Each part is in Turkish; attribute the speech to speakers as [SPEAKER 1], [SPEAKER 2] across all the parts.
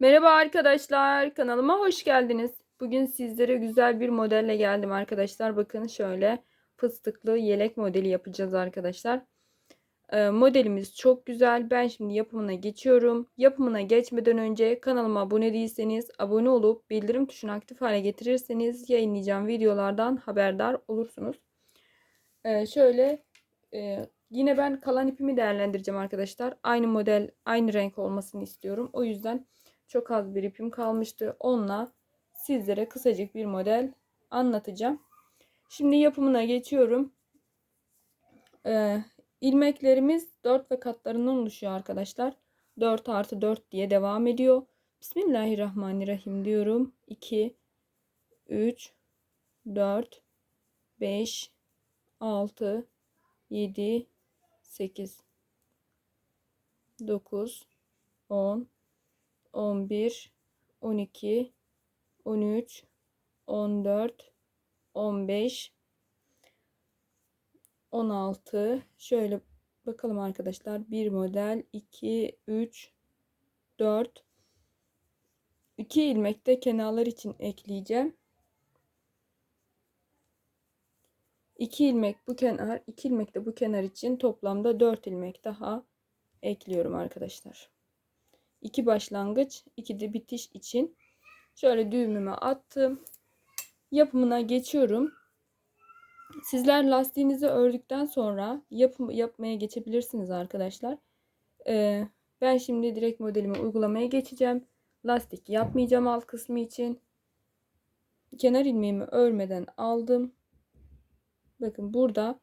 [SPEAKER 1] Merhaba arkadaşlar, kanalıma hoş geldiniz. Bugün sizlere güzel bir modelle geldim arkadaşlar. Bakın şöyle fıstıklı yelek modeli yapacağız arkadaşlar. Ee, modelimiz çok güzel. Ben şimdi yapımına geçiyorum. Yapımına geçmeden önce kanalıma abone değilseniz abone olup bildirim tuşunu aktif hale getirirseniz yayınlayacağım videolardan haberdar olursunuz. Ee, şöyle e, yine ben kalan ipimi değerlendireceğim arkadaşlar. Aynı model, aynı renk olmasını istiyorum. O yüzden çok az bir ipim kalmıştı. Onunla sizlere kısacık bir model anlatacağım. Şimdi yapımına geçiyorum. Ee, ilmeklerimiz 4 ve katlarından oluşuyor arkadaşlar. 4 artı 4 diye devam ediyor. Bismillahirrahmanirrahim diyorum. 2, 3, 4, 5, 6, 7, 8, 9, 10, 11, 12, 13, 14, 15, 16. Şöyle bakalım arkadaşlar. Bir model 2, 3, 4. 2 ilmek de kenarlar için ekleyeceğim. 2 ilmek bu kenar, 2 ilmek de bu kenar için toplamda 4 ilmek daha ekliyorum arkadaşlar. 2 başlangıç, 2 de bitiş için şöyle düğümümü attım. Yapımına geçiyorum. Sizler lastiğinizi ördükten sonra yapım, yapmaya geçebilirsiniz arkadaşlar. Ee, ben şimdi direkt modelimi uygulamaya geçeceğim. Lastik yapmayacağım alt kısmı için. Kenar ilmeğimi örmeden aldım. Bakın burada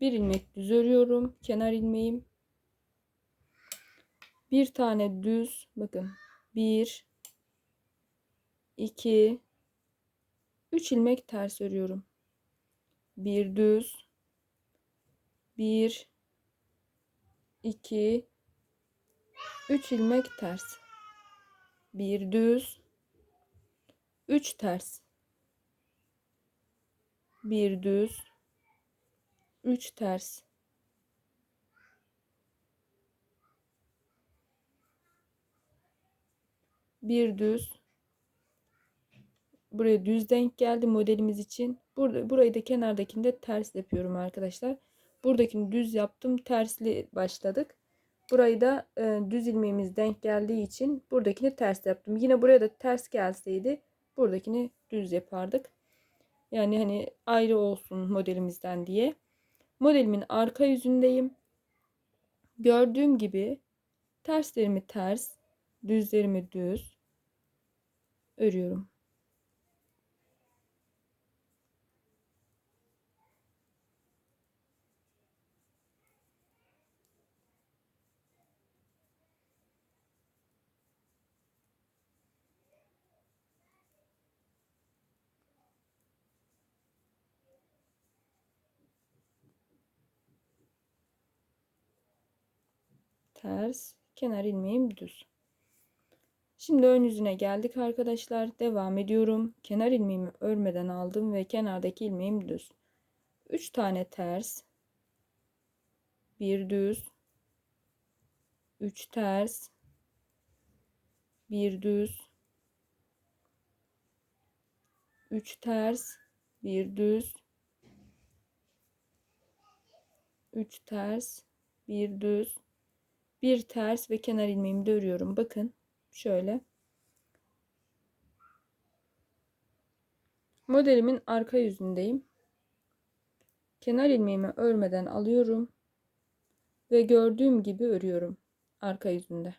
[SPEAKER 1] bir ilmek düz örüyorum. Kenar ilmeğim bir tane düz bakın 1 2 3 ilmek ters örüyorum. Bir düz 1 2 3 ilmek ters. Bir düz 3 ters. Bir düz 3 ters. Bir düz buraya düz denk geldi modelimiz için. Burada burayı da kenardakinde ters yapıyorum arkadaşlar. Buradakini düz yaptım. Tersli başladık. Burayı da e, düz ilmeğimiz denk geldiği için buradakini ters yaptım. Yine buraya da ters gelseydi buradakini düz yapardık. Yani hani ayrı olsun modelimizden diye. Modelimin arka yüzündeyim. Gördüğüm gibi terslerimi ters, düzlerimi düz örüyorum. ters kenar ilmeğim düz Şimdi ön yüzüne geldik arkadaşlar. Devam ediyorum. Kenar ilmeğimi örmeden aldım ve kenardaki ilmeğim düz. 3 tane ters. Bir düz. 3 ters. Bir düz. 3 ters. Bir düz. 3 ters. Bir düz. Bir ters ve kenar ilmeğimi de örüyorum. Bakın Şöyle. Modelimin arka yüzündeyim. Kenar ilmeğimi örmeden alıyorum ve gördüğüm gibi örüyorum arka yüzünde.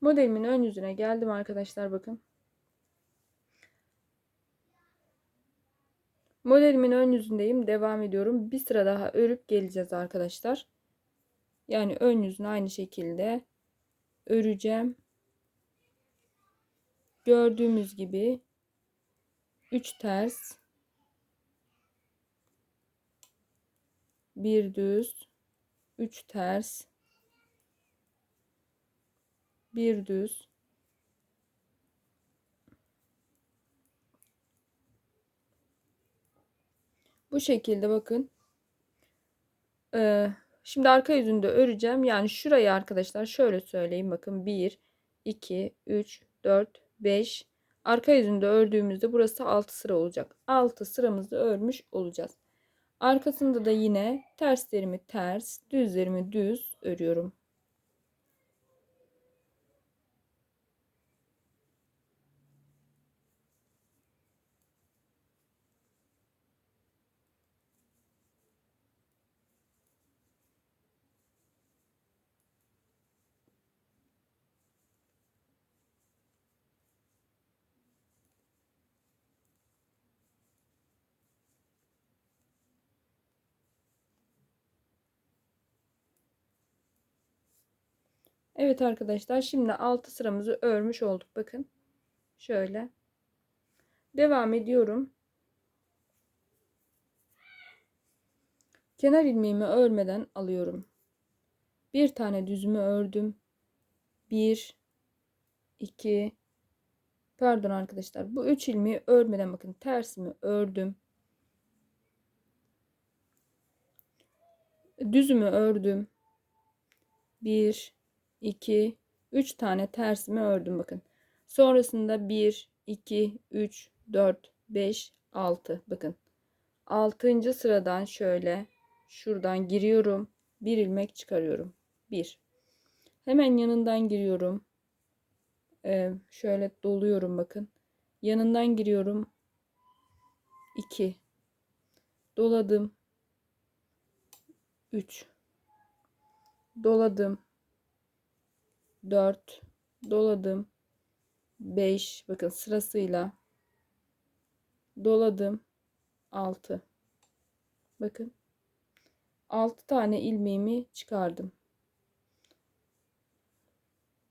[SPEAKER 1] Modelimin ön yüzüne geldim arkadaşlar bakın. Modelimin ön yüzündeyim. Devam ediyorum. Bir sıra daha örüp geleceğiz arkadaşlar. Yani ön yüzünü aynı şekilde öreceğim. Gördüğümüz gibi 3 ters bir düz, 3 ters, bir düz, Bu şekilde bakın. Ee, şimdi arka yüzünde öreceğim. Yani şurayı arkadaşlar şöyle söyleyeyim. Bakın 1, 2, 3, 4, 5. Arka yüzünde ördüğümüzde burası 6 sıra olacak. 6 sıramızı örmüş olacağız. Arkasında da yine terslerimi ters, düzlerimi düz örüyorum. Evet arkadaşlar şimdi 6 sıramızı örmüş olduk. Bakın şöyle. Devam ediyorum. Kenar ilmeğimi örmeden alıyorum. Bir tane düzümü ördüm. 1 2 Pardon arkadaşlar. Bu 3 ilmeği örmeden bakın tersimi ördüm. Düzümü ördüm. 1 2 3 tane tersimi ördüm bakın. Sonrasında 1 2 3 4 5 6 bakın. 6. sıradan şöyle şuradan giriyorum. Bir ilmek çıkarıyorum. 1. Hemen yanından giriyorum. Ee, şöyle doluyorum bakın. Yanından giriyorum. 2. Doladım. 3. Doladım. 4 doladım. 5 bakın sırasıyla. Doladım. 6 bakın. 6 tane ilmeğimi çıkardım.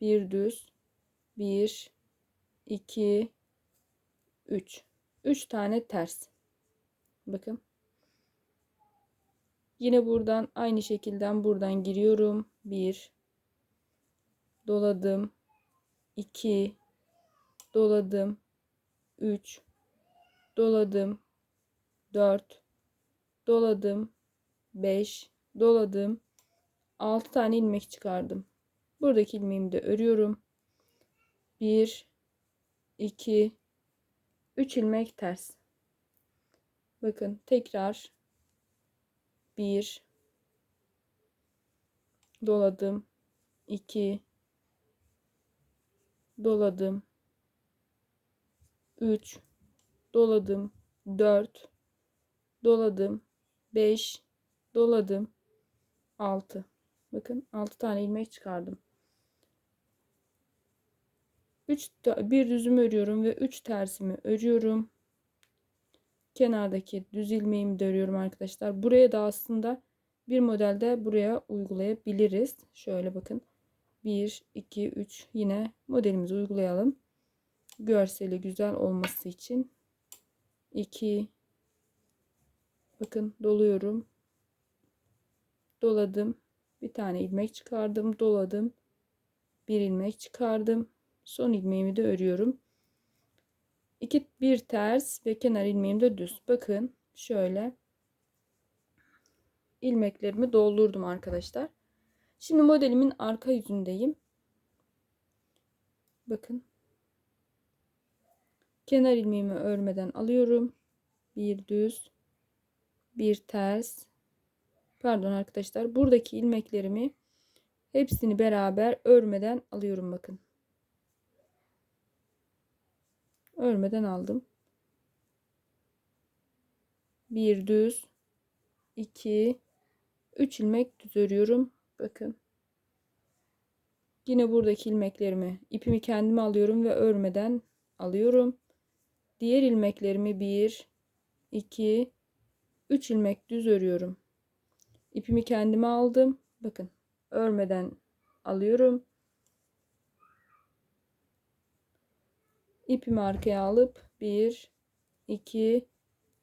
[SPEAKER 1] Bir düz. 1 2 3 3 tane ters. Bakın. Yine buradan aynı şekilde buradan giriyorum. 1 doladım. 2 doladım. 3 doladım. 4 doladım. 5 doladım. 6 tane ilmek çıkardım. Buradaki ilmeğimi de örüyorum. 1 2 3 ilmek ters. Bakın tekrar. 1 doladım. 2 doladım. 3 doladım. 4 doladım. 5 doladım. 6 bakın 6 tane ilmek çıkardım. 3 bir düzümü örüyorum ve 3 tersimi örüyorum. Kenardaki düz ilmeğimi de örüyorum arkadaşlar. Buraya da aslında bir modelde buraya uygulayabiliriz. Şöyle bakın 1, 2, 3 yine modelimizi uygulayalım. Görseli güzel olması için 2 bakın doluyorum. Doladım. Bir tane ilmek çıkardım. Doladım. Bir ilmek çıkardım. Son ilmeğimi de örüyorum. 2 bir ters ve kenar ilmeğim de düz. Bakın şöyle ilmeklerimi doldurdum arkadaşlar. Şimdi modelimin arka yüzündeyim. Bakın. Kenar ilmeğimi örmeden alıyorum. Bir düz, bir ters. Pardon arkadaşlar. Buradaki ilmeklerimi hepsini beraber örmeden alıyorum bakın. Örmeden aldım. Bir düz, iki, üç ilmek düz örüyorum. Bakın. Yine buradaki ilmeklerimi ipimi kendime alıyorum ve örmeden alıyorum. Diğer ilmeklerimi 1 2 3 ilmek düz örüyorum. İpimi kendime aldım. Bakın örmeden alıyorum. İpimi arkaya alıp 1 2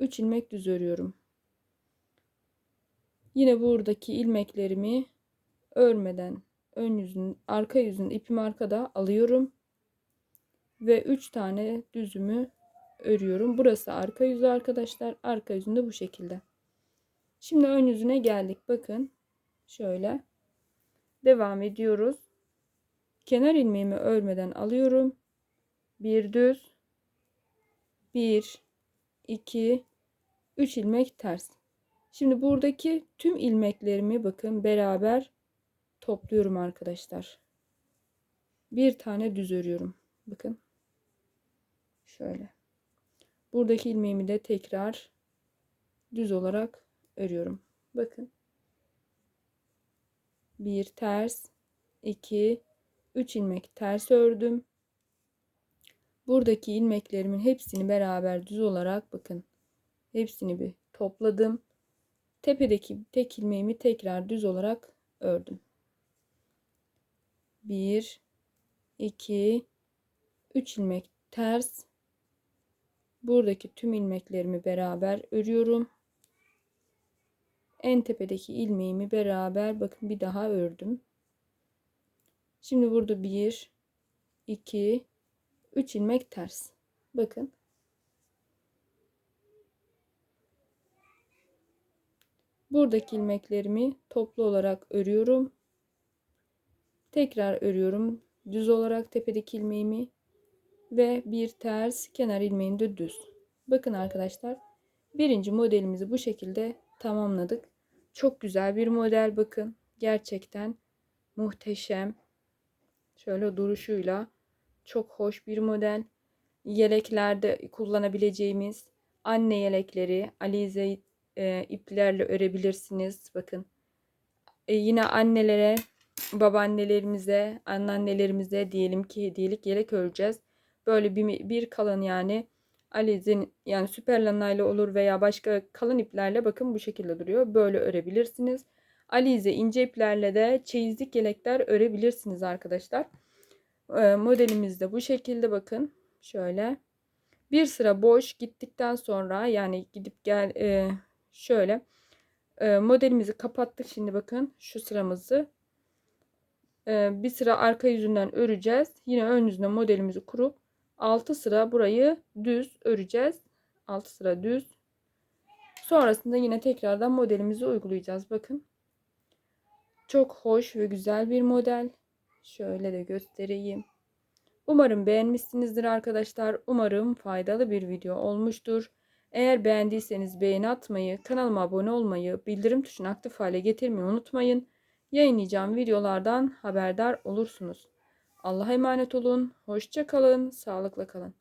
[SPEAKER 1] 3 ilmek düz örüyorum. Yine buradaki ilmeklerimi örmeden ön yüzün, arka yüzün ipimi arkada alıyorum. Ve 3 tane düzümü örüyorum. Burası arka yüzü arkadaşlar. Arka yüzünde bu şekilde. Şimdi ön yüzüne geldik. Bakın. Şöyle. Devam ediyoruz. Kenar ilmeğimi örmeden alıyorum. Bir düz. Bir, iki, üç ilmek ters. Şimdi buradaki tüm ilmeklerimi bakın beraber topluyorum arkadaşlar. Bir tane düz örüyorum. Bakın. Şöyle. Buradaki ilmeğimi de tekrar düz olarak örüyorum. Bakın. Bir ters, iki, üç ilmek ters ördüm. Buradaki ilmeklerimin hepsini beraber düz olarak bakın. Hepsini bir topladım. Tepedeki tek ilmeğimi tekrar düz olarak ördüm. 1 2 3 ilmek ters. Buradaki tüm ilmeklerimi beraber örüyorum. En tepedeki ilmeğimi beraber bakın bir daha ördüm. Şimdi burada 1 2 3 ilmek ters. Bakın. Buradaki ilmeklerimi toplu olarak örüyorum. Tekrar örüyorum. Düz olarak tepedeki ilmeğimi ve bir ters kenar ilmeğim de düz. Bakın arkadaşlar. Birinci modelimizi bu şekilde tamamladık. Çok güzel bir model bakın. Gerçekten muhteşem. Şöyle duruşuyla çok hoş bir model. Yeleklerde kullanabileceğimiz anne yelekleri alize e, iplerle örebilirsiniz. Bakın. E, yine annelere, babaannelerimize, anneannelerimize diyelim ki hediyelik yelek öreceğiz. Böyle bir, bir kalın yani alizin yani süper lanayla olur veya başka kalın iplerle bakın bu şekilde duruyor. Böyle örebilirsiniz. Alize ince iplerle de çeyizlik yelekler örebilirsiniz arkadaşlar. E, modelimiz de bu şekilde bakın. Şöyle. Bir sıra boş gittikten sonra yani gidip gel e, şöyle e, modelimizi kapattık. Şimdi bakın şu sıramızı bir sıra arka yüzünden öreceğiz. Yine ön yüzüne modelimizi kurup 6 sıra burayı düz öreceğiz. 6 sıra düz. Sonrasında yine tekrardan modelimizi uygulayacağız. Bakın. Çok hoş ve güzel bir model. Şöyle de göstereyim. Umarım beğenmişsinizdir arkadaşlar. Umarım faydalı bir video olmuştur. Eğer beğendiyseniz beğeni atmayı, kanalıma abone olmayı, bildirim tuşunu aktif hale getirmeyi unutmayın. Yayınlayacağım videolardan haberdar olursunuz. Allah'a emanet olun. Hoşça kalın. Sağlıkla kalın.